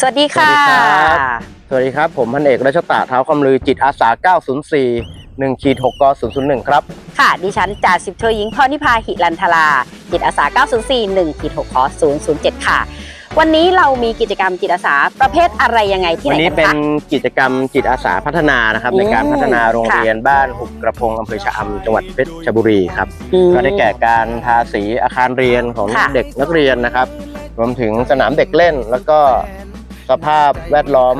สวัสดีค่ะ สวัสดีครับ สวัสดีครับ ผมพันเอกรัชตะเท้าคำลือจิตอาสา 904 1ขีด6ก001 ครับ ค่ะ ดิฉันจ่าสิบโทหญิงพรนิพาหิรันทราจิตอาสา 904 1ขีด6ขอ007 ค่ะ วันนี้เรามีกิจกรรมจิตอาสาประเภทอะไรยังไงที่วัไหนนี้กันเป็นคะ กิจกรรมจิตอาสาพัฒนานะครับ อืมในการพัฒนาโรงค่ะ เรียนบ้านหุบกระพงอำเภอชะอำจังหวัดเพชรบุรีครับ อืม ก็ได้แก่การทาสีอาคารเรียนของค่ะ เด็กนักเรียนนะครับ รวมถึงสนามเด็กเล่นแล้วก็ สภาพแวดล้อม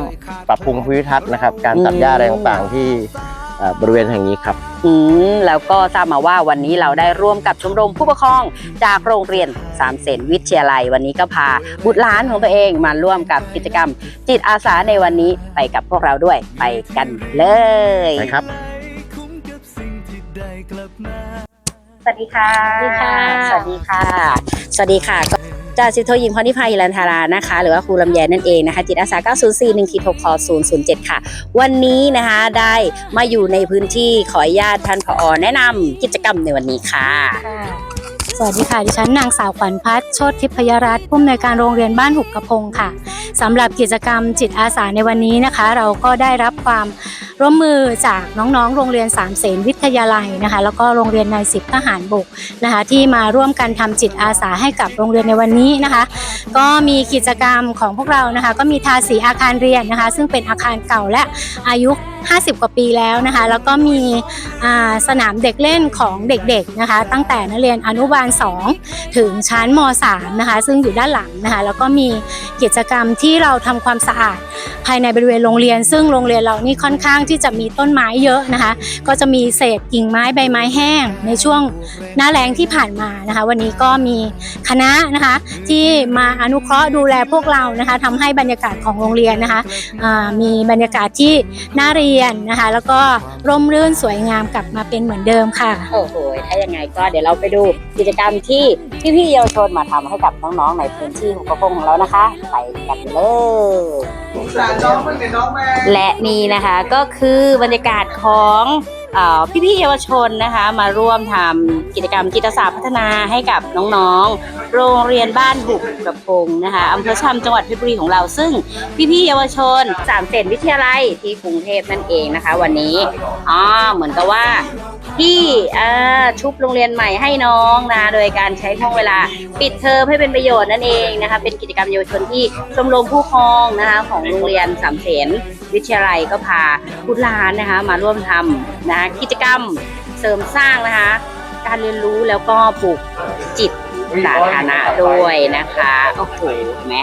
ปรับปรุงภูมิทัศน์นะครับ การตัดหญ้าอะไรต่างๆที่เอ่อบริเวณแห่งนี้ครับ อืมแล้วก็ทราบมาว่าวันนี้เราได้ร่วมกับชมรมผู้ปกครองจากโรงเรียนสามเสนวิทยาลัย วันนี้ก็พาบุตรหลานของตัวเองมาร่วมกับกิจกรรม จิตอาสาในวันนี้ไปกับพวกเราด้วยไปกันเลยนะครับสวัสดีค่ะ สวัสดีค่ะ สวัสดีค่ะ สวัสดีค่ะก็ จ่าสิบโทยิงพรนิพายิรันทารานะคะ หรือว่าครูลำแยนั่นเองนะคะจิตอาสา 904 1ขีด6คอ007 ค่ะ วันนี้นะคะได้มาอยู่ในพื้นที่ขออนุญาตท่านผอแนะนำกิจกรรมในวันนี้ค่ะสวัสดีค่ะ ดิฉันนางสาวขวัญพัฒน์โชติทิพยรัตน์ผู้อำนวยการโรงเรียนบ้านหุบกระพงค่ะสำหรับกิจกรรมจิตอาสาในวันนี้นะคะ เราก็ได้รับความ ร่วมมือจากน้องๆ โรงเรียนสามเสนวิทยาลัยนะคะ แล้วก็โรงเรียนนายสิบทหารบกนะคะ ที่มาร่วมกันทำจิตอาสาให้กับโรงเรียนในวันนี้นะคะ ก็มีกิจกรรมของพวกเรานะคะ ก็มีทาสีอาคารเรียนนะคะ ซึ่งเป็นอาคารเก่าและอายุ 50 กว่าปีแล้วนะคะ แล้วก็มีสนามเด็กเล่นของเด็กๆนะคะ ตั้งแต่นักเรียนอนุบาล 2 ถึงชั้นม 3 นะคะ ซึ่งอยู่ด้านหลังนะคะ แล้วก็มีกิจกรรมที่เราทำความสะอาด ภายในบริเวณโรงเรียน ซึ่งโรงเรียนเรานี่ค่อนข้างที่จะมีต้นไม้เยอะนะคะ ก็จะมีเศษกิ่งไม้ใบไม้แห้ง ในช่วงหน้าแล้งที่ผ่านมานะคะ วันนี้ก็มีคณะนะคะที่มาอนุเคราะห์ดูแลพวกเรานะคะทำให้บรรยากาศของโรงเรียนนะคะมีบรรยากาศที่น่าเรียนนะคะ แล้วก็ร่มรื่นสวยงามกลับมาเป็นเหมือนเดิมค่ะโอ้โหถ้ายังไงก็เดี๋ยวเราไปดูกิจกรรมที่พี่ๆเยาวชนมาทำให้กับน้องๆในพื้นที่หุบกระพงของเรานะคะ ไปกันเลยและนี่นะคะก็คือบรรยากาศของอพี่ๆเยาวชนนะคะมาร่วมทำกิจกรรมจิตอาสาพัฒนาให้กับน้องๆ โรงเรียนบ้านบุกกระพงนะคะอำเภอชำจังหวัดเพชรบุรีของเรา ซึ่งพี่ๆเยาวชนสามเสนวิทยาลัยที่กรุงเทพนั่นเองนะคะ วันนี้อ๋อเหมือนกับว่า ที่ชุบโรงเรียนใหม่ให้น้องนะโดยการใช้ช่วงเวลาปิดเทอมให้เป็นประโยชน์นั่นเองนะคะเป็นกิจกรรมเยาวชนที่ชมรมผู้ครองนะคะของโรงเรียนสามเสนวิทยาลัยก็พาบุตรหลานนะคะมาร่วมทำนะคะกิจกรรมเสริมสร้างนะคะการเรียนรู้แล้วก็ปลูกจิตสาธารณะด้วยนะคะโอ้โหเห็นไหม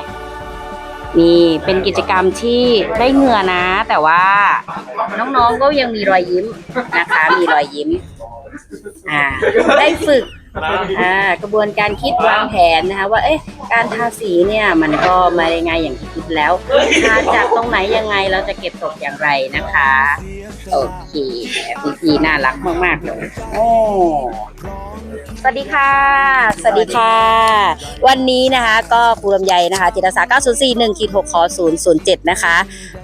นี่เป็นกิจกรรมที่ได้เหงื่อนะ แต่ว่าน้องๆก็ยังมีรอยยิ้มนะคะ มีรอยยิ้มอ่าได้ฝึกอ่ากระบวนการคิดวางแผนนะคะว่าเอ๊ะการทาสีเนี่ยมันก็ม่ได้ง่ายอย่างที่คิดแล้วทาจากตรงไหนยังไงเราจะเก็บตกอย่างไรนะคะโอเคพีพีน่ารักมากๆเลยโอ้ วัสดีค่ะ สวัสดีค่ะ วันนี้นะคะก็ครูลำไยนะคะจิตอาสา904 1ขีด6ขอ007 นะคะ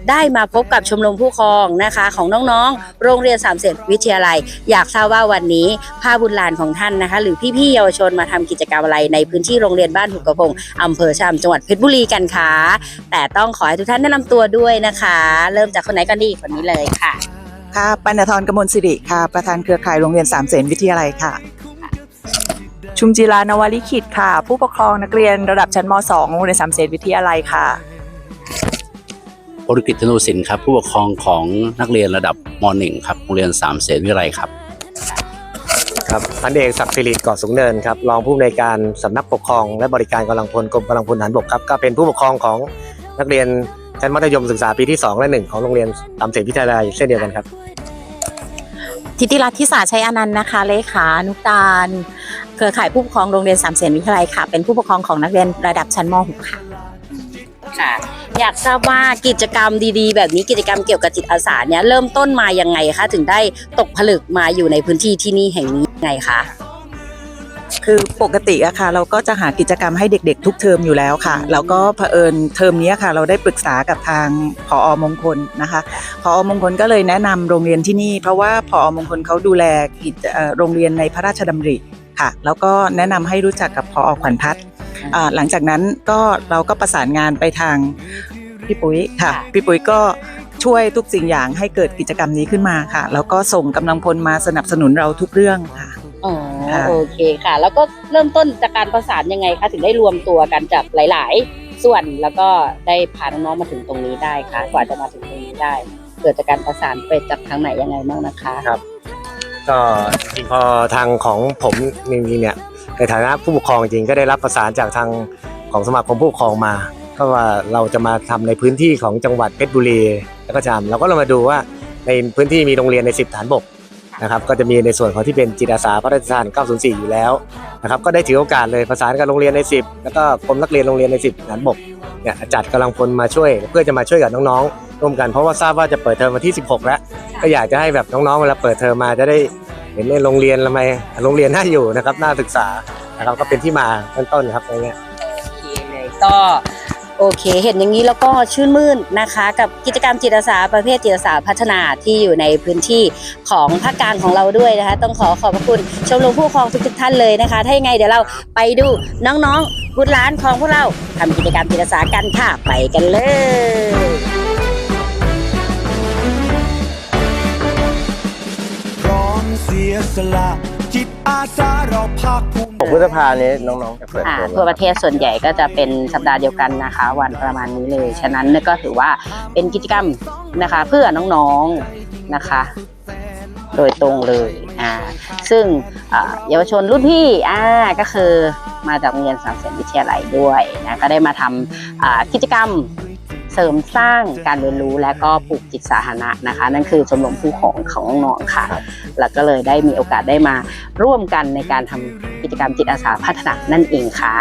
ได้มาพบกับชมรมผู้ครองนะคะ ของน้องๆ โรงเรียนสามเสนวิทยาลัย อยากทราบว่าวันนี้พาบุญหลานของท่านนะคะ หรือพี่ๆเยาวชนมาทำกิจกรรมอะไรในพื้นที่โรงเรียนบ้านหุบกระพงอำเภอชามจังหวัดเพชรบุรีกันคะแต่ต้องขอให้ทุกท่านแนะนำตัวด้วยนะคะ เริ่มจากคนไหนกันดีคนนี้เลยค่ะค่ะปัณฑรกมลสิริค่ะ ประธานเครือข่ายโรงเรียนสามเสนวิทยาลัยค่ะ ชุมจีรานวลิขิตค่ะ ผู้ปกครองนักเรียนระดับชั้นม .2 โรงเรียนสามเสนวิทยาลัยค่ะบริกิตธนูสินครับ ผู้ปกครองของนักเรียนระดับม .1 ครับโรงเรียนสามเสนวิทยาลัยครับครับพันเอกศักดิ์สิริก่อสูงเนินครับรองผู้อำนวยการสำนักปกครองและบริการกำลังพลกรมกำลังพลทหารบกครับก็เป็นผู้ปกครองของนักเรียนชั้นมัธยมศึกษาปีที่ 2 และ 1 ของโรงเรียนตามเสนวิทยาลัยเช่นเดียวกันครับ ทิติรัตน์ทิสาชัยอนันต์นะคะเลขานุกตาลเครือข่ายผู้ปกครองโรงเรียนสามเสนวิทยาลัยค่ะ เป็นผู้ปกครองของนักเรียนระดับชั้นม .6 ค่ะค่ะ อยากทราบว่ากิจกรรมดีๆ แบบนี้กิจกรรมเกี่ยวกับจิตอาสาเนี่ยเริ่มต้นมายังไงคะถึงได้ตกผลึกมาอยู่ในพื้นที่ที่นี่แห่งนี้ยังไงคะ คือปกติอะค่ะ เราก็จะหากิจกรรมให้เด็กๆ ทุกเทอมอยู่แล้วค่ะ แล้วก็เผอิญเทอมนี้ค่ะ เราได้ปรึกษากับทางผอมงคลนะคะผอมงคลก็เลยแนะนำโรงเรียนที่นี่ เพราะว่าผอมงคลเขาดูแลกิจเอ่อโรงเรียนในพระราชดำริค่ะ แล้วก็แนะนำให้รู้จักกับผอขวัญพัฒน์อ่าหลังจากนั้นก็เราก็ประสานงานไปทางพี่ปุ้ยค่ะค่ะพี่ปุ้ยก็ช่วยทุกสิ่งอย่างให้เกิดกิจกรรมนี้ขึ้นมาค่ะ แล้วก็ส่งกำลังพลมาสนับสนุนเราทุกเรื่องค่ะอ๋อ ค่ะ โอเคค่ะ แล้วก็เริ่มต้นจากการประสานยังไงคะถึงได้รวมตัวกันจากหลาย ๆ ส่วนแล้วก็ได้พาน้องๆมาถึงตรงนี้ได้ค่ะ กว่าจะมาถึงตรงนี้ได้ เกิดจากการประสานไปจากทางไหนยังไงบ้างนะคะ ครับ ก็จริงๆพอทางของผมจริงๆเนี่ยในฐานะผู้ปกครองจริงๆก็ได้รับประสานจากทางของสมาคมผู้ปกครองมา ก็ว่าเราจะมาทำในพื้นที่ของจังหวัดเพชรบุรีแล้วก็จำเราก็เรามาดูว่าในพื้นที่มีโรงเรียนใน 10 ฐานบก นะครับก็จะมีในส่วนของที่เป็นจิตอาสาพระราชทาน 904 อยู่แล้วนะครับก็ได้ถือโอกาสเลยประสานกับโรงเรียนใน 10 แล้วก็กรมนักเรียนโรงเรียนใน 10ฐานบกเนี่ยจัดกำลังพลมาช่วย เพื่อจะมาช่วยกับน้องๆร่วมกันเพราะว่าทราบว่าจะเปิดเทอมวันที่ 16 แล้ว ก็อยากจะให้แบบน้องๆเวลาเปิดเทอมมาจะได้เห็นในโรงเรียนละไมโรงเรียนน่าอยู่นะครับน่าศึกษานะครับก็เป็นที่มาต้นต้นๆครับตรงเนี้ยโอเคเลยก็ โอเค เห็นอย่างนี้แล้วก็ชื่นมื่นนะคะ กับกิจกรรมจิตอาสาประเภทจิตอาสาพัฒนาที่อยู่ในพื้นที่ของภาคกลางของเราด้วยนะคะ ต้องขอขอบพระคุณชมรมผู้ปกครองทุกๆท่านเลยนะคะ ถ้ายังไงเดี๋ยวเราไปดูน้องๆบุตรหลานของพวกเราทำกิจกรรมจิตอาสากันค่ะไปกันเลยพร้อมเสียสละ จิตอาสาเราภาคภูมิ6พฤษภานี้น้องๆจะเปิดอ่าตัวทั่วประเทศส่วนใหญ่ก็จะเป็นสัปดาห์เดียวกันนะคะ วันประมาณนี้เลย ฉะนั้นก็ถือว่าเป็นกิจกรรมนะคะ เพื่อน้องๆนะคะ โดยตรงเลยอ่าซึ่งอ่าเยาวชนรุ่นพี่อ่าก็คือมาจากโรงเรียนสามเสนวิทยาลัยด้วยนะก็ได้มาทำอ่ากิจกรรม เสริมสร้างการเรียนรู้และก็ปลูกจิตสาธารณะนะคะ นั่นคือชมรมผู้ของของน้องๆค่ะ แล้วก็เลยได้มีโอกาสได้มาร่วมกันในการทำกิจกรรมจิตอาสาพัฒนานั่นเองค่ะ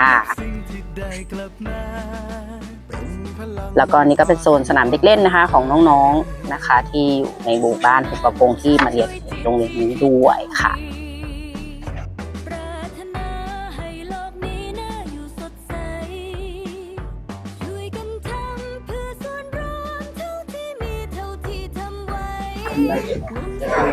แล้วก็นี่ก็เป็นโซนสนามเด็กเล่นนะคะของน้องๆนะคะ ที่อยู่ในหมู่บ้านหุบกระพงที่มาเรียนในโรงเรียนนี้ด้วยค่ะ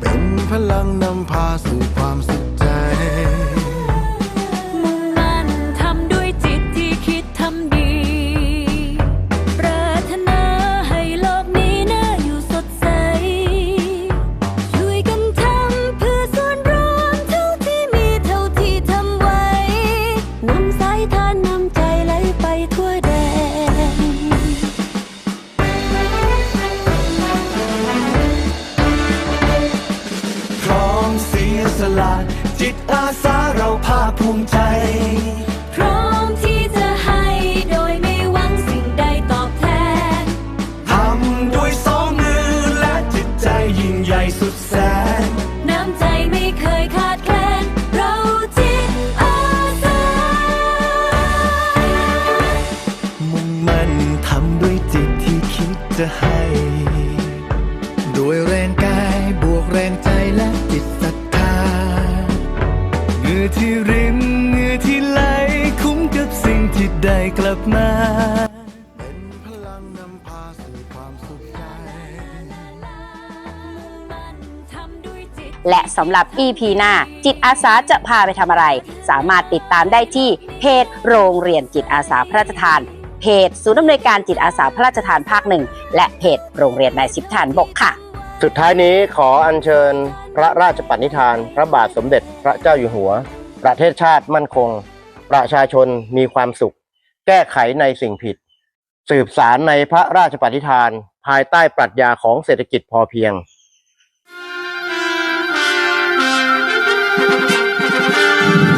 เป็นพลังนำพาสู่ความสุข ใหญ่สุดแสน น้ำใจไม่เคยขาดแคลน เราจิตอาสา มุ่งมั่นทำด้วยจิตที่คิดจะให้ ด้วยแรงกายบวกแรงใจและจิตศรัทธาเงื่อที่ริมเงื่อที่ไหล คุ้มกับสิ่งที่ได้กลับมา และสำหรับ EP หน้า จิตอาสาจะพาไปทำอะไร สามารถติดตามได้ที่เพจโรงเรียนจิตอาสาพระราชทานเพจศูนย์อำนวยการจิตอาสาพระราชทานภาคหนึ่งและเพจโรงเรียนนายสิบฐานบกค่ะ สุดท้ายนี้ขออัญเชิญพระราชปณิธาน พระบาทสมเด็จพระเจ้าอยู่หัว ประเทศชาติมั่นคง ประชาชนมีความสุข แก้ไขในสิ่งผิด สืบสารในพระราชปณิธาน ภายใต้ปรัชญาของเศรษฐกิจพอเพียง เ